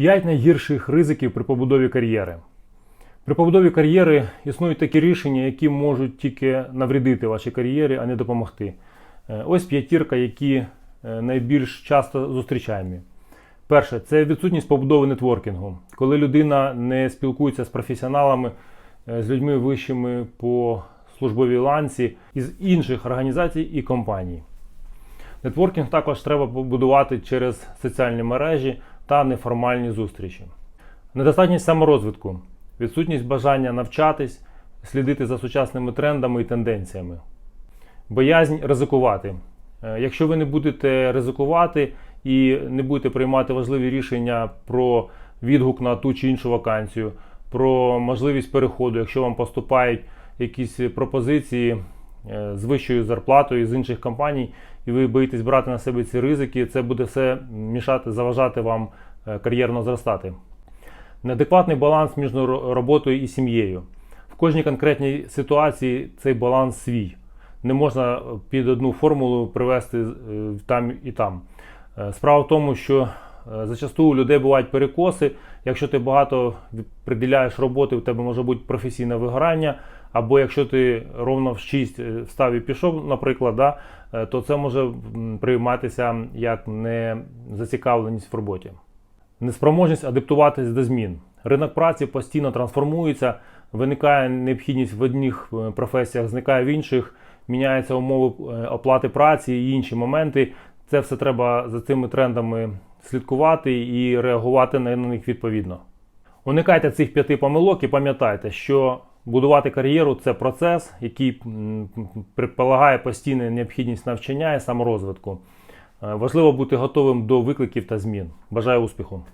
П'ять найгірших ризиків при побудові кар'єри. При побудові кар'єри існують такі рішення, які можуть тільки навредити вашій кар'єрі, а не допомогти. Е, Ось п'ятірка, які е, найбільш часто зустрічаємо. Перше, це відсутність побудови нетворкінгу, коли людина не спілкується з професіоналами, е, з людьми вищими по службовій ланці із інших організацій і компаній. Нетворкінг також треба побудувати через соціальні мережі та неформальні зустрічі. Недостатність саморозвитку, відсутність бажання навчатись, слідити за сучасними трендами і тенденціями. Боязнь ризикувати. Е, Якщо ви не будете ризикувати і не будете приймати важливі рішення про відгук на ту чи іншу вакансію, про можливість переходу, якщо вам поступають якісь пропозиції з вищою зарплатою з інших компаній, і ви боїтесь брати на себе ці ризики, це буде все мішати, заважати вам е, кар'єрно зростати. Неадекватний баланс між роботою і сім'єю. В кожній конкретній ситуації цей баланс свій. Не можна е, під одну формулу привести е, там і там. Е, Справа в тому, що е, зачасту у людей бувають перекоси. Якщо ти багато приділяєш роботи, у тебе може бути професійне вигорання, або якщо ти ровно в 6 е, встав і пішов, наприклад, да, е, то це може прийматися як незацікавленість в роботі. Неспроможність адаптуватись до змін. Ринок праці постійно трансформується, виникає необхідність в одних е, професіях, зникає в інших, міняються умови е, оплати праці і інші моменти. Це все треба за цими трендами слідкувати і реагувати на них відповідно. Уникайте цих п'яти помилок і пам'ятайте, що будувати кар'єру це процес, який предполагає постійну необхідність навчання і саморозвитку. Е, Важливо бути готовим до викликів та змін. Бажаю успіху!